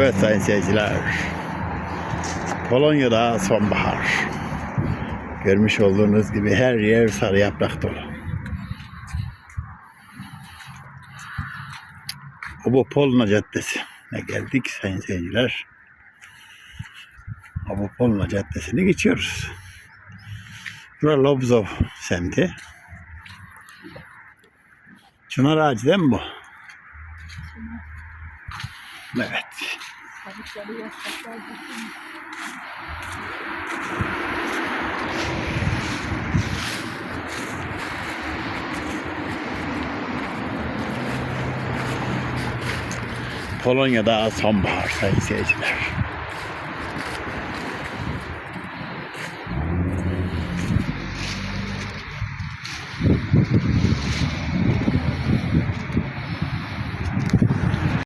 Evet sayın seyirciler. Polonya'da sonbahar. Görmüş olduğunuz gibi her yer sarı yaprak dolu. Obopolna Caddesi. Ne geldik sayın seyirciler. Obopolna Caddesi'ni geçiyoruz. Burası Lobzov semti. Çınar ağacı değil mi bu? Evet. Polonya'da sonbahar sayın seyirciler.